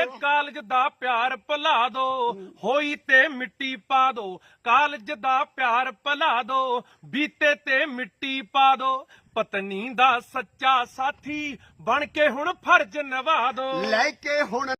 ਓਏ ਕਾਲਜ ਦਾ ਪਿਆਰ ਭੁਲਾ ਦੋ, ਹੋਈ ਤੇ ਮਿੱਟੀ ਪਾ ਦੋ। ਕਾਲਜ ਦਾ ਪਿਆਰ ਭੁਲਾ ਦੋ, ਬੀਤੇ ਤੇ ਮਿੱਟੀ ਪਾ ਦੋ। ਪਤਨੀ ਦਾ ਸੱਚਾ ਸਾਥੀ ਬਣ ਕੇ ਹੁਣ ਫਰਜ਼ ਨਿਭਾ ਦੋ। ਲੈ ਕੇ ਹੁਣ